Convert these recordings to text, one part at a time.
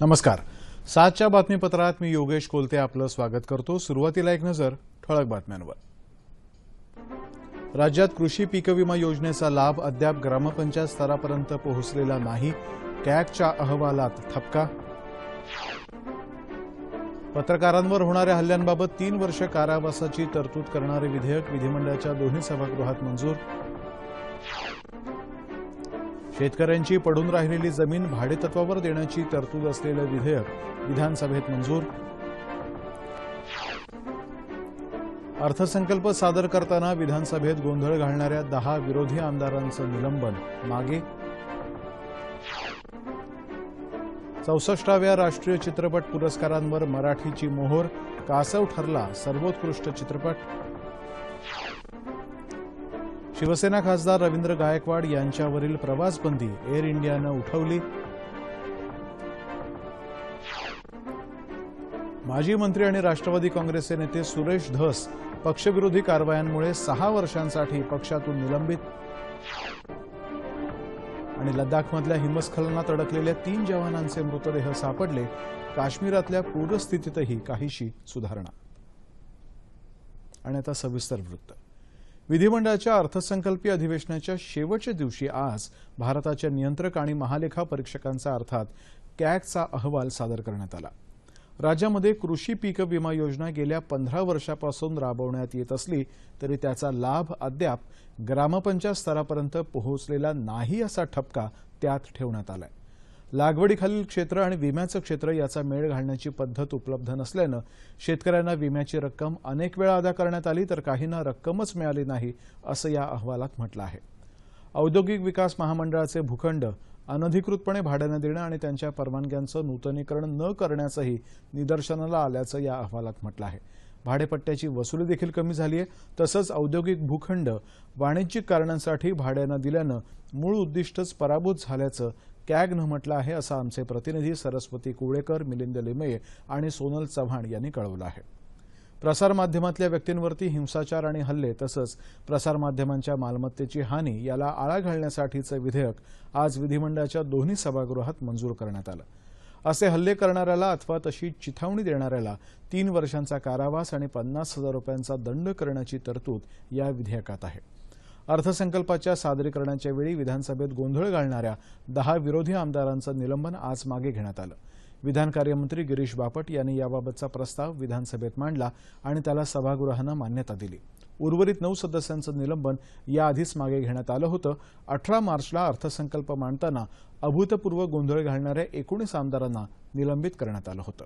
नमस्कार. सातच्या बातमीपत्रात मी योगेश कोलते आपलं स्वागत करतो. सुरुवातीला एक नजर ठळक बातम्यांवर. राज्यात कृषी पीक विमा योजनेचा लाभ अद्याप ग्रामपंचायत स्तरापर्यंत पोहोचलेला नाही. कॅगच्या अहवालात ठपका पत्रकारांवर होणाऱ्या हल्ल्यांबाबत तीन वर्ष कारावासाची तरतूद करणारे विधेयक विधिमंडळाच्या दोन्ही सभागृहात मंजूर. शेतकऱ्यांची पडून राहिलेली जमीन भाडेतत्वावर देण्याची तरतूद असलेलं विधेयक विधानसभेत मंजूर. अर्थसंकल्प सादर करताना विधानसभेत गोंधळ घालणाऱ्या दहा विरोधी आमदारांचं निलंबन. मागे चौसष्टाव्या राष्ट्रीय चित्रपट पुरस्कारांवर मराठीची मोहोर कासव ठरला सर्वोत्कृष्ट चित्रपट. शिवसेना खासदार रवींद्र गायकवाड यांच्यावरील प्रवासबंदी एअर इंडियानं उठवली. माजी मंत्री आणि राष्ट्रवादी काँग्रेसचे नेते सुरेश धस पक्षविरोधी कारवायांमुळे सहा वर्षांसाठी पक्षातून निलंबित. आणि लडाखमधल्या हिमस्खलनात अडकलेल्या तीन जवानांचे मृतदेह सापडले. काश्मीरातल्या पूरस्थितीतही काहीशी सुधारणा. आणि आता सविस्तर वृत्त. विधिमंडळाच्या अर्थसंकल्पीय अधिवेशनाच्या शेवटच्या दिवशी आज भारताच्या नियंत्रक आणि महालेखा परीक्षकांचा अर्थात कॅगचा अहवाल सादर करण्यात आला. राज्यामध्ये कृषी पीक विमा योजना गेल्या पंधरा वर्षापासून राबवण्यात येत असली तरी त्याचा लाभ अद्याप ग्रामपंचायत स्तरापर्यंत पोहोचलेला नाही असा ठपका त्यात ठेवण्यात आलाय. लागवडीखालील क्षेत्र आणि विम्याचं क्षेत्र याचा मेळ घालण्याची पद्धत उपलब्ध नसल्यानं शेतकऱ्यांना विम्याची रक्कम अनेक वेळा अदा करण्यात आली तर काहींना रक्कमच मिळाली नाही असं या अहवालात म्हटलं आहे. औद्योगिक विकास महामंडळाचे भूखंड अनधिकृतपणे भाड्यानं देणं आणि त्यांच्या परवानग्यांचं नूतनीकरण न करण्याचंही निदर्शनाला आल्याचं या अहवालात म्हटलं आहे. भाडेपट्ट्याची वसुली देखील कमी झाली आहे. तसंच औद्योगिक भूखंड वाणिज्यिक कारणांसाठी भाड्यानं दिल्यानं मूळ उद्दिष्टच पराभूत झाल्याचं कॅगनं म्हटलं आहे असं आमचे प्रतिनिधी सरस्वती कुवळेकर मिलिंद लिमये आणि सोनल चव्हाण यांनी कळवलं आहे. प्रसारमाध्यमातल्या व्यक्तींवरती हिंसाचार आणि हल्ले तसंच प्रसारमाध्यमांच्या मालमत्तेची हानी याला आळा घालण्यासाठीचं विधेयक आज विधिमंडळाच्या दोन्ही सभागृहात मंजूर करण्यात आलं. असे हल्ले करणाऱ्याला अथवा तशी चिथावणी देणाऱ्याला तीन वर्षांचा कारावास आणि पन्नास हजार रुपयांचा दंड करण्याची तरतूद या विधेयकात आहे. अर्थसंकल्पाच्या सादरीकरणाच्या वेळी विधानसभेत गोंधळ घालणाऱ्या दहा विरोधी आमदारांचं निलंबन आज मागे घेण्यात आलं. विधान कार्यमंत्री गिरीश बापट यांनी याबाबतचा प्रस्ताव विधानसभेत मांडला आणि त्याला सभागृहानं मान्यता दिली. उर्वरित नऊ सदस्यांचं निलंबन याआधीच मागे घेण्यात आलं होतं. अठरा मार्चला अर्थसंकल्प मांडताना अभूतपूर्व गोंधळ घालणाऱ्या एकोणीस आमदारांना निलंबित करण्यात आलं होतं.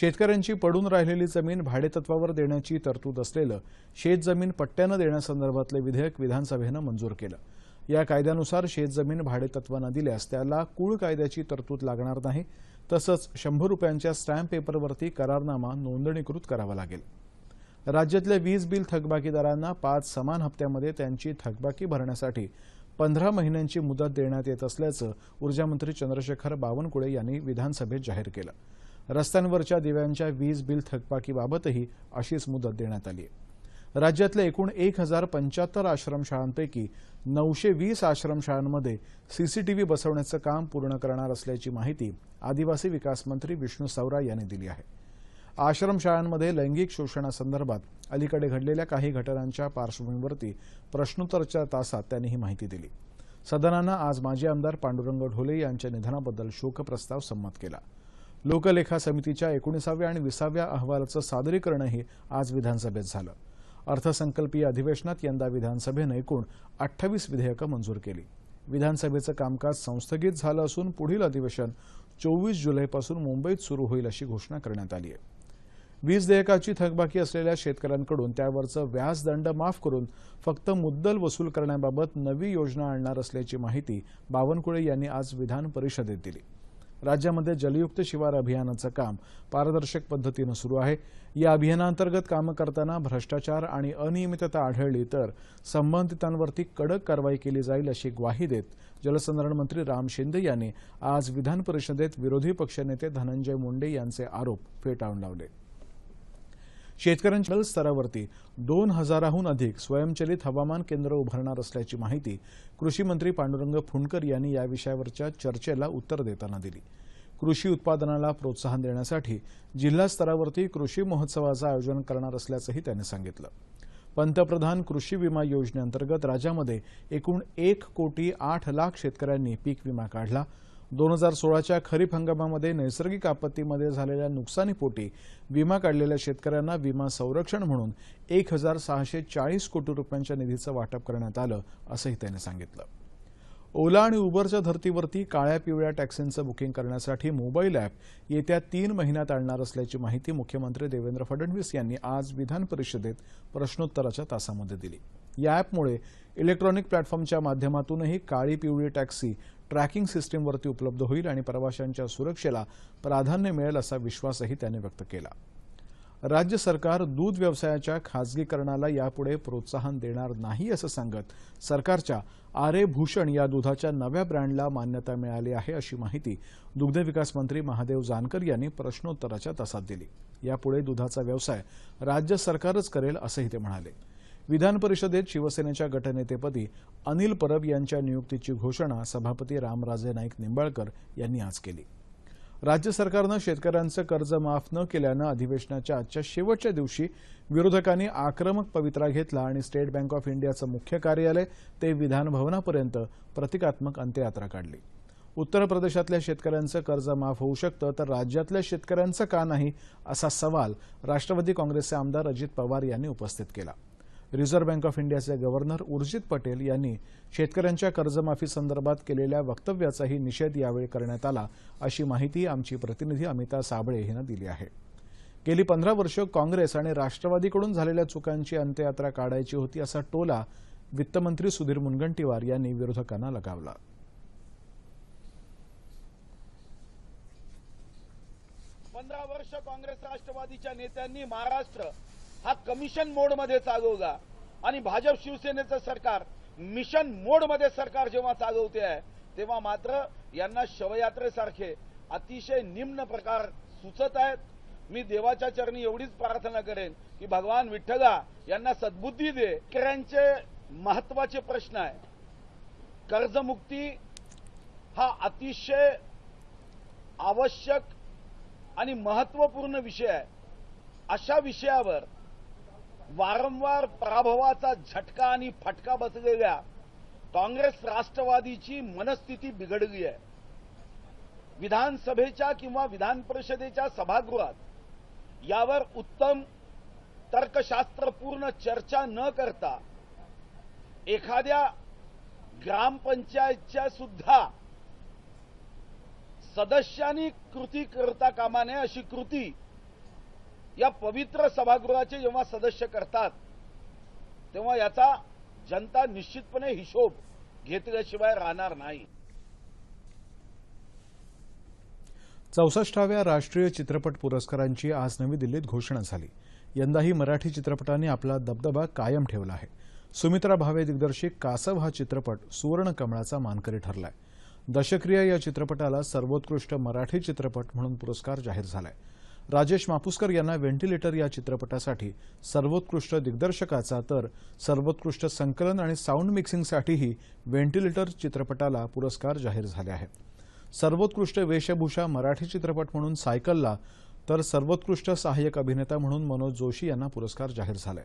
शेतकऱ्यांची पडून राहिलेली जमीन भाडेतत्वावर देण्याची तरतूद असलेलं शेतजमीन पट्ट्यानं देण्यासंदर्भातलं विधेयक विधानसभेनं मंजूर केलं. या कायद्यानुसार शेतजमीन भाडेतत्वानं दिल्यास त्याला कुळ कायद्याची तरतूद लागणार नाही. तसंच शंभर रुपयांच्या स्टॅम्प पेपरवरती करारनामा नोंदणीकृत करावा लागेल. राज्यातल्या वीज बिल थकबाकीदारांना पाच समान हप्त्यामध्ये त्यांची थकबाकी भरण्यासाठी पंधरा महिन्यांची मुदत देण्यात येत असल्याचं ऊर्जामंत्री चंद्रशेखर बावनकुळे यांनी विधानसभेत जाहीर केलं. रस्त्यांवरच्या दिव्यांच्या वीज बिल थकबाकीबाबतही अशीच मुदत देण्यात आली आहे राज्यातल्या एकूण एक हजार पंच्याहत्तर आश्रमशाळांपैकी नऊशे वीस आश्रमशाळांमध्ये सीसीटीव्ही बसवण्याचं काम पूर्ण करणार असल्याची माहिती आदिवासी विकास मंत्री विष्णू सवरा यांनी दिली आहे. आश्रमशाळांमध्ये लैंगिक शोषणासंदर्भात अलीकडे घडलेल्या काही घटनांच्या पार्श्वभूमीवरती प्रश्नोत्तरच्या तासात त्यांनी ही माहिती दिली. सदनानं आज माजी आमदार पांडुरंग ढोले यांच्या निधनाबद्दल शोकप्रस्ताव संमत केला. लोकलेखा समितीच्या एकोणीसाव्या आणि विसाव्या अहवालाचं सादरीकरणही आज विधानसभेत झालं. अर्थसंकल्पीय अधिवेशनात यंदा विधानसभेनं एकूण अठ्ठावीस विधेयकं मंजूर केली. विधानसभेचं कामकाज संस्थगित झालं असून पुढील अधिवेशन चोवीस जुलैपासून मुंबईत सुरू होईल अशी घोषणा करण्यात आली आहे. वीज देयकाची थकबाकी असलेल्या शेतकऱ्यांकडून त्यावरचं व्याजदंड माफ करून फक्त मुद्दल वसूल करण्याबाबत नवी योजना आणणार असल्याची माहिती बावनकुळे यांनी आज विधान परिषदेत दिली. राज्यामध्ये जलयुक्त शिवार अभियानाचं काम पारदर्शक पद्धतीनं सुरू आहे. या अभियानांतर्गत कामं करताना भ्रष्टाचार आणि अनियमितता आढळली तर संबंधितांवरती कडक कारवाई केली जाईल अशी ग्वाही देत जलसंधारण मंत्री राम शिंदे यांनी आज विधान परिषदेत विरोधी पक्षनेते धनंजय मुंडे यांचे आरोप फेटाळून लावले. शेतकऱ्यांच्या स्तरावरती दोन हजाराहून अधिक स्वयंचलित हवामान केंद्र उभारणार असल्याची माहिती कृषी मंत्री पांडुरंग फुंडकर यांनी या विषयावरच्या चर्चेला उत्तर देताना दिली. कृषी उत्पादनाला प्रोत्साहन देण्यासाठी जिल्हा स्तरावरती कृषी महोत्सवाचं आयोजन करणार असल्याचंही त्यांनी सांगितलं. पंतप्रधान कृषी विमा योजनेअंतर्गत राज्यामध्ये एकूण एक कोटी आठ लाख शेतकऱ्यांनी पीक विमा काढला. दोन हजार सोळाच्या खरीप हंगामामध्ये नैसर्गिक आपत्तीमध्ये झालेल्या नुकसानीपोटी विमा काढलेल्या शेतकऱ्यांना विमा संरक्षण म्हणून एक हजार सहाशे चाळीस कोटी रुपयांच्या निधीचं वाटप करण्यात आलं असंही त्यांनी सांगितलं. ओला आणि उबरच्या धर्तीवरती काळ्या पिवळ्या टॅक्सींचं बुकिंग करण्यासाठी मोबाईल ॲप येत्या तीन महिन्यात आणणार असल्याची माहिती मुख्यमंत्री देवेंद्र फडणवीस यांनी आज विधान परिषदेत प्रश्नोत्तराच्या तासामध्ये दिली. या ॲपमुळे इलेक्ट्रॉनिक प्लॅटफॉर्मच्या माध्यमातूनही काळी पिवळी टॅक्सी ट्रॅकिंग सिस्टीमवरती उपलब्ध होईल आणि प्रवाशांच्या सुरक्षेला प्राधान्य मिळेल असा विश्वासही त्यांनी व्यक्त केला. राज्य सरकार दूध व्यवसायाच्या खाजगीकरणाला यापुढे प्रोत्साहन देणार नाही असं सांगत सरकारच्या आरे भूषण या दुधाच्या नव्या ब्रँडला मान्यता मिळाली आहे अशी माहिती दुग्धविकास मंत्री महादेव जानकर यांनी प्रश्नोत्तराच्या तासात दिली. यापुढे दुधाचा व्यवसाय राज्य सरकारच करेल असंही ते म्हणाले. विधान परिषदेत शिवसेनेच्या गटनेतेपदी अनिल परब यांच्या नियुक्तीची घोषणा सभापती रामराजे नाईक निंबाळकर यांनी आज केली. राज्य सरकारनं शेतकऱ्यांचं कर्ज माफ न केल्यानं अधिवेशनाच्या आजच्या शेवटच्या दिवशी विरोधकांनी आक्रमक पवित्रा घेतला आणि स्टेट बँक ऑफ इंडियाचं मुख्य कार्यालय ते विधानभवनापर्यंत प्रतिकात्मक अंत्ययात्रा काढली. उत्तर प्रदेशातल्या शेतकऱ्यांचं कर्ज माफ होऊ शकतं तर राज्यातल्या शेतकऱ्यांचं का नाही असा सवाल राष्ट्रवादी काँग्रेसचे आमदार अजित पवार यांनी उपस्थित केला. रिझर्व्ह बँक ऑफ इंडियाचे गव्हर्नर उर्जित पटेल यांनी शेतकऱ्यांच्या कर्जमाफी संदर्भात केलेल्या वक्तव्याचाही निषेध यावेळी करण्यात आला अशी माहिती आमची प्रतिनिधी अमिता साबळे हिनं दिली आहे. गेली पंधरा वर्ष काँग्रेस आणि राष्ट्रवादीकडून झालेल्या चुकांची अंत्ययात्रा काढायची होती असा टोला वित्तमंत्री सुधीर मुनगंटीवार यांनी विरोधकांना लगावला. पंधरा वर्ष काँग्रेस राष्ट्रवादीच्या नेत्यांनी महाराष्ट्र हा कमिशन मोडमध्ये चालवला. आणि भाजप शिवसेनेचं सरकार मिशन मोडमध्ये सरकार जेव्हा चालवते आहे तेव्हा मात्र यांना शवयात्रेसारखे अतिशय निम्न प्रकार सुचत आहेत. मी देवाच्या चरणी एवढीच प्रार्थना करेन की भगवान विठ्ठला यांना सद्बुद्धी दे. शेतकऱ्यांचे महत्त्वाचे प्रश्न आहे. कर्जमुक्ती हा अतिशय आवश्यक आणि महत्त्वपूर्ण विषय आहे. अशा विषयावर वारंवार पराभवाचा झटका आणि फटका बसलेल्या काँग्रेस राष्ट्रवादीची मनस्थिती बिघडली आहे. विधानसभेच्या किंवा विधान परिषदेच्या सभागृहात यावर उत्तम तर्कशास्त्रपूर्ण चर्चा न करता एखाद्या ग्रामपंचायतच्या सुद्धा सदस्यांनी कृती करता कामा नये अशी कृती या पवित्र सभागृहाचे जेव्हा सदस्य करतात तेव्हा याचा जनता निश्चितपणे हिशोब घेतल्याशिवाय राहणार नाही. चौसष्टाव्या राष्ट्रीय चित्रपट पुरस्कारांची आज नवी दिल्लीत घोषणा झाली. यंदाही मराठी चित्रपटांनी आपला दबदबा कायम ठेवला आहे. सुमित्रा भावे दिग्दर्शित कासव हा चित्रपट सुवर्ण कमळाचा मानकरी ठरलाय. दशक्रिया या चित्रपटाला सर्वोत्कृष्ट मराठी चित्रपट म्हणून पुरस्कार जाहीर झालाय. राजेश मापुसकर यांना व्हेंटिलेटर या चित्रपटासाठी सर्वोत्कृष्ट दिग्दर्शकाचा तर सर्वोत्कृष्ट संकलन आणि साऊंड मिक्सिंगसाठीही व्हेंटिलेटर चित्रपटाला पुरस्कार जाहीर झाले आहेत. सर्वोत्कृष्ट वेशभूषा मराठी चित्रपट म्हणून सायकलला तर सर्वोत्कृष्ट सहाय्यक अभिनेता म्हणून मनोज जोशी यांना पुरस्कार जाहीर झालाय.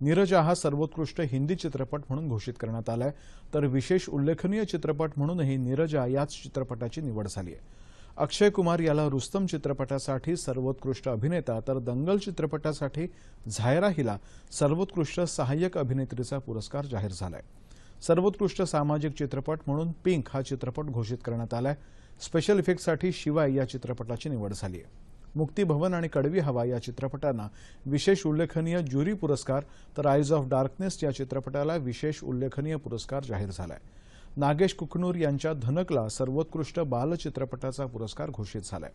नीरजा हा सर्वोत्कृष्ट हिंदी चित्रपट म्हणून घोषित करण्यात आलाय. तर विशेष उल्लेखनीय चित्रपट म्हणूनही नीरजा याच चित्रपटाची निवड झाली आहे अक्षय कुमार याला रुस्तम चित्रपटासाठी सर्वोत्कृष्ट अभिनेता तर दंगल चित्रपटासाठी झायरा हिला सर्वोत्कृष्ट सहाय्यक अभिनेत्रीचा पुरस्कार जाहीर झालाय. सर्वोत्कृष्ट सामाजिक चित्रपट म्हणून पिंक हा चित्रपट घोषित करण्यात आलाय. स्पेशल इफेक्टसाठी शिवाय या चित्रपटाची निवड झाली आहे मुक्तीभवन आणि कडवी हवा या चित्रपटांना विशेष उल्लेखनीय ज्युरी पुरस्कार तर आईज ऑफ डार्कनेस या चित्रपटाला विशेष उल्लेखनीय पुरस्कार जाहीर झालाय. नागेश कुकनूर यांच्या धनकला सर्वोत्कृष्ट बालचित्रपटाचा पुरस्कार घोषित झालाय.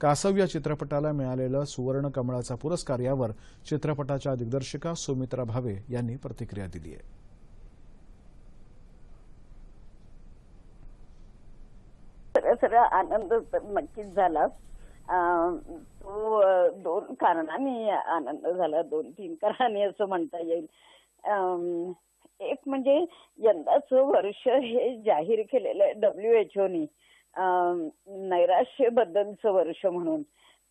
कासव या चित्रपटाला मिळालेला सुवर्ण कमळाचा पुरस्कार यावर चित्रपटाच्या दिग्दर्शिका सुमित्रा भावे यांनी प्रतिक्रिया दिली आहे सगळं आनंद तर नक्कीच झाला. अं, तो दोन कारणाने आनंद झाला. दोन तीन कारणाने असं म्हणता येईल. अं, एक म्हणजे यंदाचं वर्ष हे जाहीर केलेलं आहे डब्ल्यू एच ओनी नैराश्यबद्दलचं वर्ष म्हणून.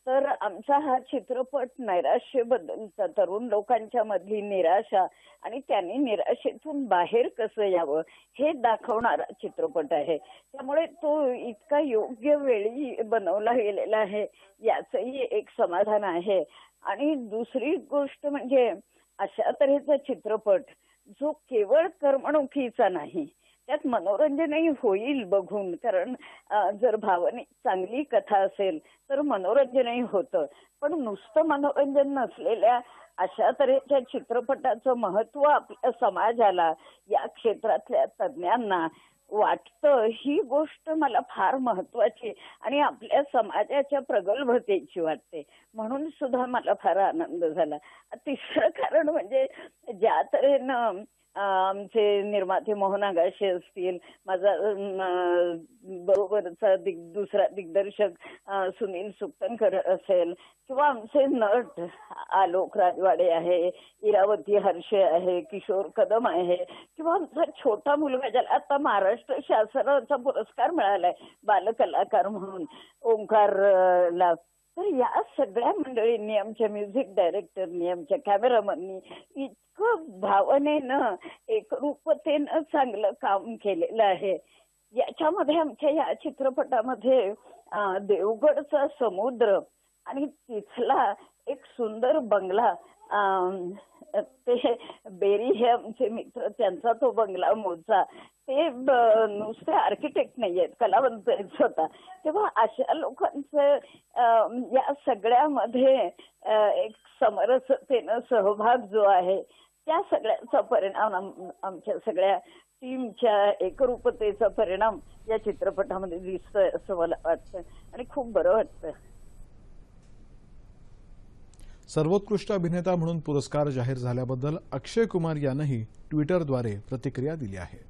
तर आमचा हा चित्रपट नैराश्यबद्दलचा तरुण लोकांच्या मधली निराशा आणि त्यांनी निराशेतून बाहेर कसं यावं हे दाखवणारा चित्रपट आहे. त्यामुळे तो इतका योग्य वेळी बनवला गेलेला आहे याचंही एक समाधान आहे. आणि दुसरी गोष्ट म्हणजे अशा तऱ्हेचा चित्रपट जो केवळ करमणुकीचा नाही त्यात मनोरंजनही होईल बघून. कारण जर भावनिक चांगली कथा असेल तर मनोरंजनही होतं. पण नुसतं मनोरंजन नसलेल्या अशा तऱ्हेच्या चित्रपटाचं महत्त्व आपल्या समाजाला या क्षेत्रातल्या तज्ज्ञांना वाटतं ही गोष्ट मला फार महत्वाची आणि आपल्या समाजाच्या प्रगल्भतेची वाटते. म्हणून सुद्धा मला फार आनंद झाला. तिसरं कारण म्हणजे ज्या तऱ्हेनं आमचे निर्माते मोहन आगाशे असतील माझा बरोबरचा दिग दुसरा दिग्दर्शक सुनील सुक्तनकर असेल किंवा आमचे नट आलोक राजवाडे आहे इरावती हर्षे आहे किशोर कदम आहे किंवा आमचा छोटा मुलगा ज्याला आता महाराष्ट्र शासनाचा पुरस्कार मिळालाय बालकलाकार म्हणून ओंकारला तर या सगळ्या मंडळींनी आमच्या म्युझिक डायरेक्टरनी आमच्या कॅमेरामननी इतकं भावनेनं एकरूपतेनं चांगलं काम केलेलं आहे. याच्यामध्ये आमच्या या चित्रपटामध्ये देवगडचा समुद्र आणि तिथला एक सुंदर बंगला अं, ते बेरी हे आमचे मित्र त्यांचा तो बंगला मोजा ते नुसते आर्किटेक्ट नाहीयेत कलावंत आहेत स्वतः तेव्हा अशा लोकांचं या सगळ्यामध्ये एक समरसतेनं सहभाग जो आहे त्या सगळ्याचा परिणाम आमच्या सगळ्या टीमच्या एकरूपतेचा परिणाम या चित्रपटामध्ये दिसतोय असं मला वाटतं. आणि खूप बरं वाटतं. सर्वोत्कृष्ट अभिनेता म्हणून पुरस्कार जाहीर झाल्याबद्दल अक्षय कुमार यानंही ट्विटरद्वारे प्रतिक्रिया दिली आहे.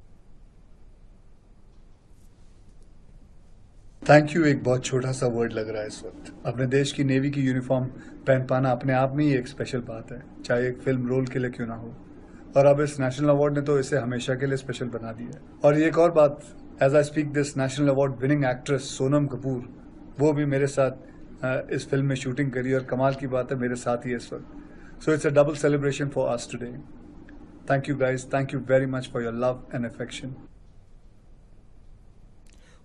थैंक यू एक बहुत छोटा सा वर्ड लग रहा है इस वक्त। अपने देश की नेवी की यूनिफॉर्म पहन पाना अपने आप में ही एक स्पेशल बात है, चाहे एक फ़िल्म रोल के लिए क्यों ना हो। और अब इस नेशनल अवार्ड ने तो इसे हमेशा के लिए स्पेशल बना दिया है। और एक और बात as I speak this national award winning actress Sonam Kapoor वो भी मेरे साथ इस फ़िल्म में शूटिंग करी और कमाल की बात है, मेरे साथ ही इस वक्त। So it's a double celebration for us today thank you guys thank you very much for your love and affection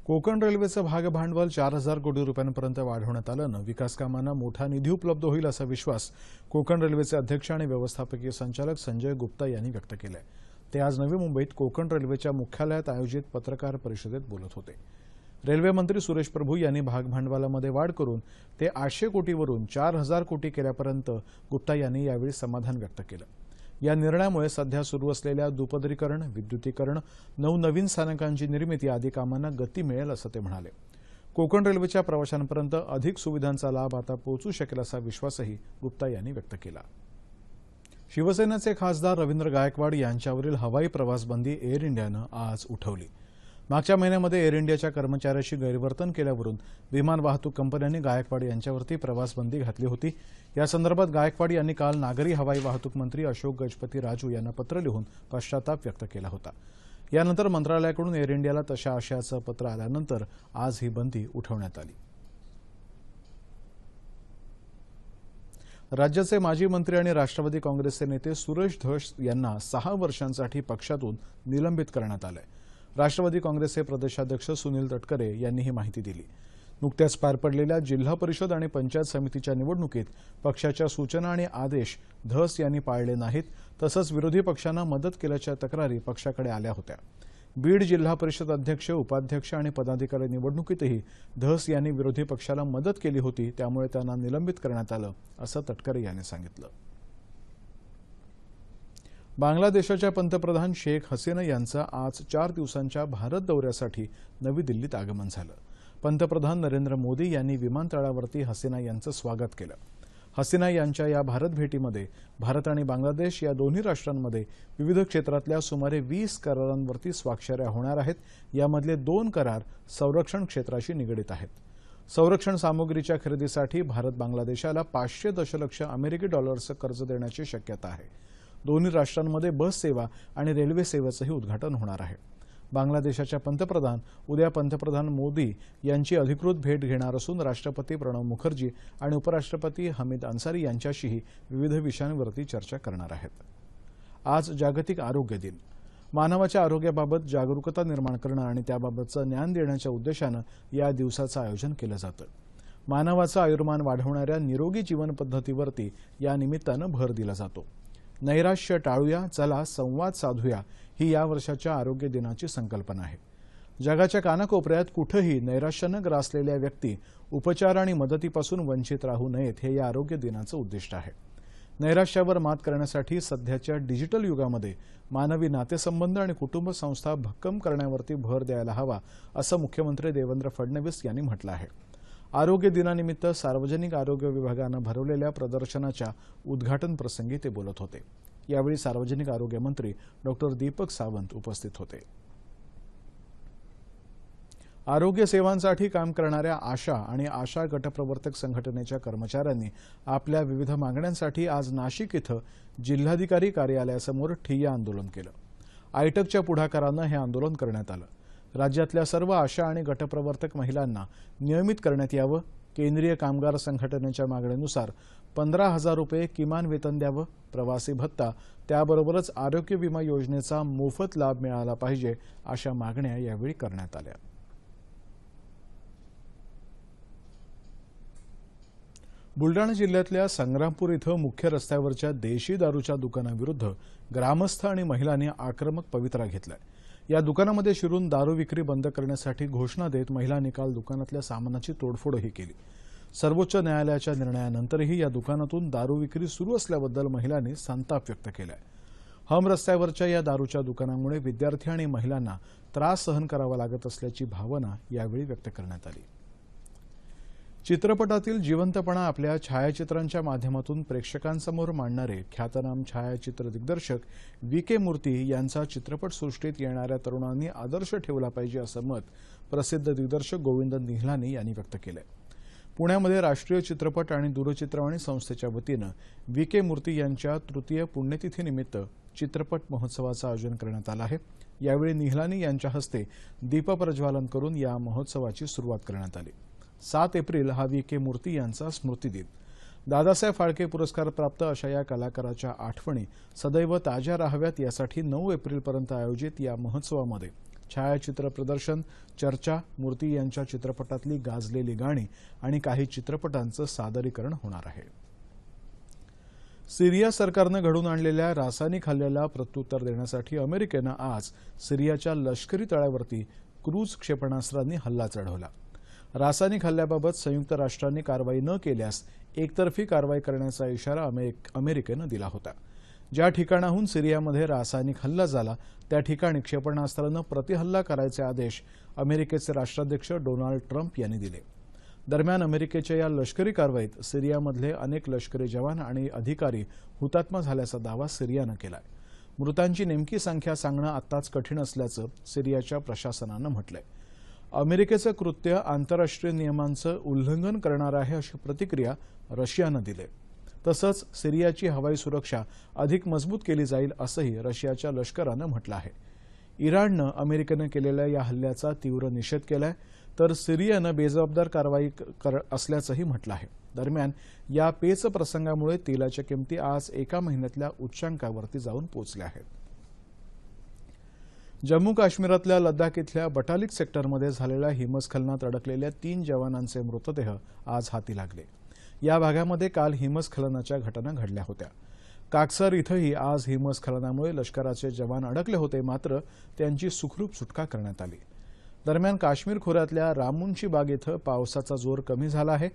Konkan रेल्वेचं भागभांडवल चार हजार कोटी रुपयांपर्यंत वाढवण्यात आल्यानं विकासकामांना मोठा निधी उपलब्ध होईल असा विश्वास कोकण रेल्वेचे अध्यक्ष आणि व्यवस्थापकीय संचालक संजय गुप्ता यांनी व्यक्त केलाय. ते आज नवी मुंबईत कोकण रेल्वेच्या मुख्यालयात आयोजित पत्रकार परिषदेत बोलत होते. रेल्वे मंत्री सुरेश प्रभू यांनी भागभांडवलामध्ये वाढ करून ते आठशे कोटीवरून चार हजार कोटी केल्यापर्यंत गुप्ता यांनी यावेळी समाधान व्यक्त केलं. या निर्णयामुळे सध्या सुरू असलेल्या दुपदरीकरण विद्युतीकरण नवनवीन स्थानकांची निर्मिती आदी कामांना गती मिळेल असं ते म्हणाले. कोकण रेल्वेच्या प्रवाशांपर्यंत अधिक सुविधांचा लाभ आता पोहोचू शकेल असा विश्वासही गुप्ता यांनी व्यक्त केला. शिवसेनेचे खासदार रवींद्र गायकवाड यांच्यावरील हवाई प्रवास बंदी एअर इंडियानं आज उठवली. मागच्या महिन्यामध्ये एअर इंडियाच्या कर्मचाऱ्याशी गैरवर्तन केल्यावरून विमान वाहतूक कंपन्यांनी गायकवाड यांच्यावरती प्रवासबंदी घातली होती. या संदर्भात गायकवाड यांनी काल नागरी हवाई वाहतूक मंत्री अशोक गजपती राजू यांना पत्र लिहून पश्चाताप व्यक्त केला होता. यानंतर मंत्रालयाकडून एअर इंडियाला तशा आशयाचं पत्र आल्यानंतर आज ही बंदी उठवण्यात आली. राज्याचे माजी मंत्री आणि राष्ट्रवादी काँग्रेसचे नेते सुरेश धस यांना सहा वर्षांसाठी पक्षातून निलंबित करण्यात आलंय. राष्ट्रवादी काँग्रेसचे प्रदेशाध्यक्ष सुनील तटकरे यांनी ही माहिती दिली. नुकत्याच पार पडलेल्या जिल्हा परिषद आणि पंचायत समितीच्या निवडणुकीत पक्षाच्या सूचना आणि आदेश धस यांनी पाळले नाहीत तसंच विरोधी पक्षांना मदत केल्याच्या तक्रारी पक्षाकडे आल्या होत्या. बीड जिल्हा परिषद अध्यक्ष उपाध्यक्ष आणि पदाधिकारी निवडणुकीतही धस यांनी विरोधी पक्षाला मदत केली होती त्यामुळे त्यांना निलंबित करण्यात आलं असं तटकरे यांनी सांगितलं. बांगलादेशाच्या पंतप्रधान शेख हसीना यांचं आज चार दिवसांच्या भारत दौऱ्यासाठी नवी दिल्लीत आगमन झालं. पंतप्रधान नरेंद्र मोदी यांनी विमानतळावरती हसीना यांचं स्वागत केलं. हसीना यांच्या या भारत भेटीमध्ये भारत आणि बांगलादेश या दोन्ही राष्ट्रांमध्ये विविध क्षेत्रातल्या सुमारे वीस करारांवरती स्वाक्षऱ्या होणार आहेत. यामधले दोन करार संरक्षण क्षेत्राशी निगडीत आहेत. संरक्षण सामुग्रीच्या खरेदीसाठी भारत बांगलादेशाला पाचशे दशलक्ष अमेरिकी डॉलर्सचं कर्ज देण्याची शक्यता आहे. दोन्ही राष्ट्रांमध्ये बस सेवा आणि रेल्वे सेवेचंही उद्घाटन होणार आहे. बांगलादेशाच्या पंतप्रधान उद्या पंतप्रधान मोदी यांची अधिकृत भेट घेणार असून राष्ट्रपती प्रणव मुखर्जी आणि उपराष्ट्रपती हमीद अन्सारी यांच्याशीही विविध विषयांवरती चर्चा करणार आहेत. आज जागतिक आरोग्य दिन. मानवाच्या आरोग्याबाबत जागरूकता निर्माण करणं आणि त्याबाबतचं ज्ञान देण्याच्या उद्देशानं या दिवसाचं आयोजन केलं जातं. मानवाचं आयुर्मान वाढवणाऱ्या निरोगी जीवन पद्धतीवरती या निमित्तानं भर दिला जातो. नैराश्य टाळूया चला संवाद साधूया ही या वर्षाच्या आरोग्य दिनाची संकल्पना आहे. जगाच्या कानाकोपऱ्यात कुठंही नैराश्यानं ग्रासलेल्या व्यक्ती उपचार आणि मदतीपासून वंचित राहू नयेत हे या आरोग्य दिनाचं उद्दिष्ट आहे. नैराश्यावर मात करण्यासाठी सध्याच्या डिजिटल युगामध्ये मानवी नातेसंबंध आणि कुटुंब संस्था भक्कम करण्यावरती भर द्यायला हवा असं मुख्यमंत्री देवेंद्र फडणवीस यांनी म्हटलं आहे. आरोग्य दिनानिमित्त सार्वजनिक आरोग्य विभागानं भरवलेल्या प्रदर्शनाच्या उद्घाटन प्रसंगी ते बोलत होते. यावेळी सार्वजनिक आरोग्य मंत्री डॉक्टर दीपक सावंत उपस्थित होते. आरोग्य सेवांसाठी काम करणाऱ्या आशा आणि आशा गटप्रवर्तक संघटनेच्या कर्मचाऱ्यांनी आपल्या विविध मागण्यांसाठी आज नाशिक इथं जिल्हाधिकारी कार्यालयासमोर ठिय्या आंदोलन केलं. आयटकच्या पुढाकारानं हे आंदोलन करण्यात आलं. राज्यातल्या सर्व आशा आणि गटप्रवर्तक महिलांना नियमित करण्यात यावं. केंद्रीय कामगार संघटनेच्या मागणीनुसार पंधरा हजार रुपये किमान वेतन द्यावं. प्रवासी भत्ता त्याबरोबरच आरोग्य विमा योजनेचा मोफत लाभ मिळाला पाहिजे अशा मागण्या यावेळी करण्यात आल्या. बुलडाणा जिल्ह्यातल्या संग्रामपूर इथं मुख्य रस्त्यावरच्या देशी दारूच्या दुकानाविरुद्ध ग्रामस्थ आणि महिलांनी आक्रमक पवित्रा घेतलाय. या दुकानामध्ये शिरून दारू विक्री बंद करण्यासाठी घोषणा देत महिलांनी काल दुकानातल्या सामानाची तोडफोडही केली. सर्वोच्च न्यायालयाच्या निर्णयानंतरही या दुकानातून दारू विक्री सुरू असल्याबद्दल महिलांनी संताप व्यक्त केलाय. हम रस्त्यावरच्या या दारूच्या दुकानामुळे विद्यार्थी आणि महिलांना त्रास सहन करावा लागत असल्याची भावना यावेळी व्यक्त करण्यात आली. चित्रपटातील जिवंतपणा आपल्या छायाचित्रांच्या माध्यमातून प्रेक्षकांसमोर मांडणारे ख्यातनाम छायाचित्र दिग्दर्शक व्ही के मूर्ती यांचा चित्रपटसृष्टीत येणाऱ्या तरुणांनी आदर्श ठेवला पाहिजे असं मत प्रसिद्ध दिग्दर्शक गोविंद निहलानी यांनी व्यक्त केलं पुण्यामध्ये राष्ट्रीय चित्रपट आणि दूरचित्रवाणी संस्थेच्या वतीनं व्ही के मूर्ती यांच्या तृतीय पुण्यतिथीनिमित्त चित्रपट महोत्सवाचं आयोजन करण्यात आलं आहे. यावेळी निहलानी यांच्या हस्ते दीपप्रज्वालन करून या महोत्सवाची सुरुवात करण्यात आली. सात एप्रिल हा व्ही के मूर्ती यांचा स्मृतिदिन दादासाहेब फाळके पुरस्कार प्राप्त अशा या कलाकाराच्या आठवणी सदैव ताज्या राहाव्यात यासाठी नऊ एप्रिलपर्यंत आयोजित या महोत्सवामध्ये छायाचित्र प्रदर्शन चर्चा मूर्ती यांच्या चित्रपटातली गाजलेली गाणी आणि काही चित्रपटांचं सादरीकरण होणार आहे. सिरिया सरकारनं घडून आणलेल्या रासायनिक हल्ल्याला प्रत्युत्तर देण्यासाठी अमेरिकेनं आज सिरियाच्या लष्करी तळावरती क्रूज क्षेपणास्त्रांनी हल्ला चढवला. रासायनिक हल्ल्याबाबत संयुक्त राष्ट्रांनी कारवाई न केल्यास एकतर्फी कारवाई करण्याचा इशारा अमेरिकेनं दिला होता. ज्या ठिकाणाहून सिरियामध्ये रासायनिक हल्ला झाला त्या ठिकाणी क्षेपणास्त्रानं प्रतिहल्ला करायचे आदेश अमेरिकेचे राष्ट्राध्यक्ष डोनाल्ड ट्रम्प यांनी दिले. दरम्यान अमेरिकेच्या या लष्करी कारवाईत सिरियामधले अनेक लष्करी जवान आणि अधिकारी हुतात्मा झाल्याचा दावा सिरियानं केलाय. मृतांची नेमकी संख्या सांगणं आत्ताच कठीण असल्याचं सिरियाच्या प्रशासनानं म्हटलंय. अमेरिकेचं कृत्य आंतरराष्ट्रीय नियमांचं उल्लंघन करणार आहे अशी प्रतिक्रिया रशियानं दिली. तसंच सिरियाची हवाई सुरक्षा अधिक मजबूत केली जाईल असंही रशियाच्या लष्करानं म्हटलं आहे. इराणनं अमेरिकेनं केलेल्या या हल्ल्याचा तीव्र निषेध केलाय तर सिरियानं बेजबाबदार कारवाई कर असल्याचंही म्हटलं आहे. दरम्यान या पेच प्रसंगामुळे तेलाच्या किमती आज एका महिन्यातल्या उच्चांकावरती जाऊन पोचल्या आहेत. जम्मू काश्मीरातल्या लद्दाख इथल्या बटालिक सेक्टरमध्ये झालेल्या हिमस्खलनात अडकलेल्या तीन जवानांचे मृतदेह आज हाती लागले. या भागामध्ये काल हिमस्खलनाच्या घटना घडल्या होत्या. काकसर इथंही आज हिमस्खलनामुळे लष्कराचे जवान अडकले होते मात्र त्यांची सुखरूप सुटका करण्यात आली. दरम्यान काश्मीर खोऱ्यातल्या रामुंची बाग इथं पावसाचा जोर कमी झाला आहे.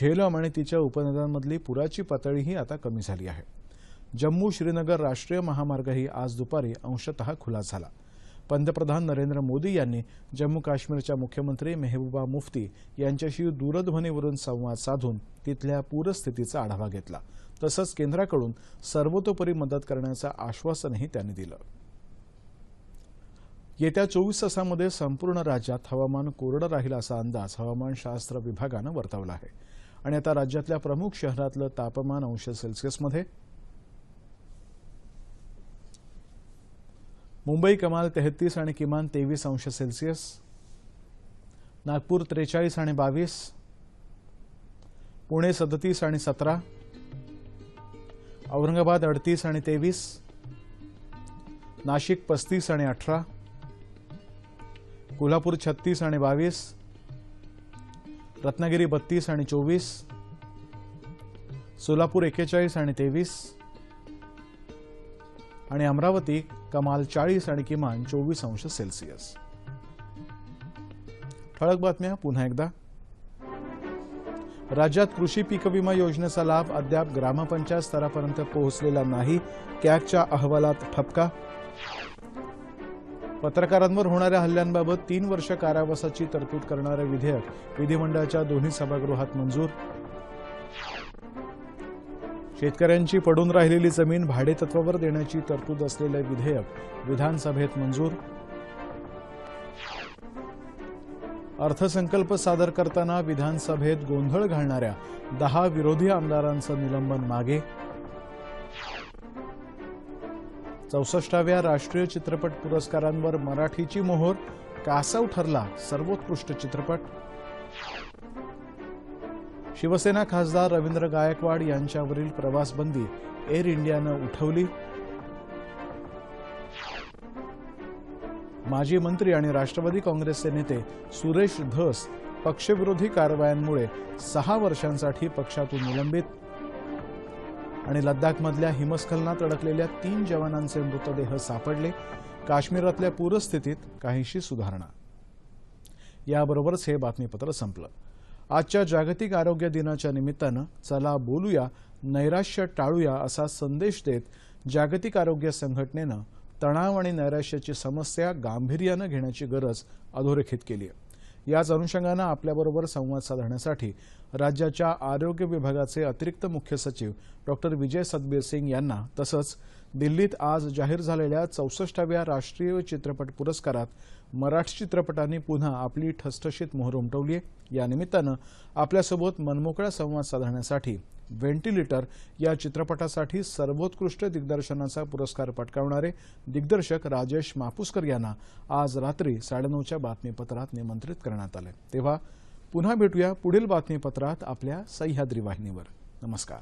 झेलम आणि तिच्या उपनद्यांमधली पुराची पातळीही आता कमी झाली आहे. जम्मू श्रीनगर राष्ट्रीय महामार्गही आज दुपारी अंशतः खुला झाला. पंतप्रधान नरेंद्र मोदी यांनी जम्मू काश्मीरच्या मुख्यमंत्री मेहबूबा मुफ्ती यांच्याशी दूरध्वनीवरून संवाद साधून तिथल्या पूरस्थितीचा आढावा घेतला. तसंच केंद्राकडून सर्वतोपरी मदत करण्याचं आश्वासनही त्यांनी दिलं. येत्या चोवीस तासांमध्ये संपूर्ण राज्यात हवामान कोरडं राहील असा अंदाज हवामानशास्त्र विभागानं वर्तवला आहे. आणि आता राज्यातल्या प्रमुख शहरातलं तापमान अंश सेल्सिअसमध्ये मुंबई कमाल तेहतीस आणि किमान तेवीस अंश सेल्सिअस नागपूर त्रेचाळीस आणि बावीस पुणे सदतीस आणि सतरा औरंगाबाद अडतीस आणि तेवीस नाशिक पस्तीस आणि अठरा कोल्हापूर छत्तीस आणि बावीस रत्नागिरी बत्तीस आणि चोवीस सोलापूर एक्केचाळीस आणि तेवीस आणि अमरावती कमाल चाळीस आणि किमान चोवीस अंश सेल्सिअस. ठळक बातम्या पुन्हा एकदा. राज्यात कृषी पीक विमा योजनेचा लाभ अद्याप ग्रामपंचायत स्तरापर्यंत पोहोचलेला नाही कॅगच्या अहवालात ठपका. पत्रकारांवर होणाऱ्या हल्ल्यांबाबत तीन वर्ष कारावासाची तरतूद करणारं विधेयक विधिमंडळाच्या दोन्ही सभागृहात मंजूर. शेतकऱ्यांची पडून राहिलेली जमीन भाडेतत्वावर देण्याची तरतूद असलेलं विधेयक विधानसभेत मंजूर. अर्थसंकल्प सादर करताना विधानसभेत गोंधळ घालणाऱ्या दहा विरोधी आमदारांचं निलंबन मागे. चौसष्टाव्या राष्ट्रीय चित्रपट पुरस्कारांवर मराठीची मोहोर कासव ठरला सर्वोत्कृष्ट चित्रपट. शिवसेना खासदार रवींद्र गायकवाड यांच्यावरील प्रवासबंदी एअर इंडियानं उठवली. माजी मंत्री आणि राष्ट्रवादी काँग्रेसचे नेते सुरेश धस पक्षविरोधी कारवायांमुळे सहा वर्षांसाठी पक्षातून निलंबित. आणि लद्दाखमधल्या हिमस्खलनात अडकलेल्या तीन जवानांचे मृतदेह सापडले. काश्मीरातल्या पूरस्थितीत काहीशी सुधारणा. याबरोबरच हे बातमीपत्र संपलं. आजच्या जागतिक आरोग्य दिनाच्या निमित्तानं चला बोलूया नैराश्य टाळूया असा संदेश देत जागतिक आरोग्य संघटनेनं तणाव आणि नैराश्याची समस्या गांभीर्यानं घेण्याची गरज अधोरेखित केली आहे. याच अनुषंगानं आपल्याबरोबर संवाद साधण्यासाठी राज्याच्या आरोग्य विभागाचे अतिरिक्त मुख्य सचिव डॉक्टर विजय सदबीर सिंग यांना तसंच दिल्लीत आज जाहीर झालेल्या चौसष्टाव्या राष्ट्रीय चित्रपट पुरस्कारात मराठी चित्रपटांनी पुन्हा आपली ठसठशीत मोहर उमटवली आहे. या निमित्तानं आपल्यासोबत मनमोकळा संवाद साधण्यासाठी व्हेंटिलेटर या चित्रपटासाठी सर्वोत्कृष्ट दिग्दर्शनाचा पुरस्कार पटकावणारे दिग्दर्शक राजेश मापुसकर यांना आज रात्री साडेनऊच्या बातमीपत्रात निमंत्रित करण्यात आले. तेव्हा पुन्हा भेटूया पुढील बातमीपत्रात आपल्या सह्याद्री वाहिनीवर. नमस्कार.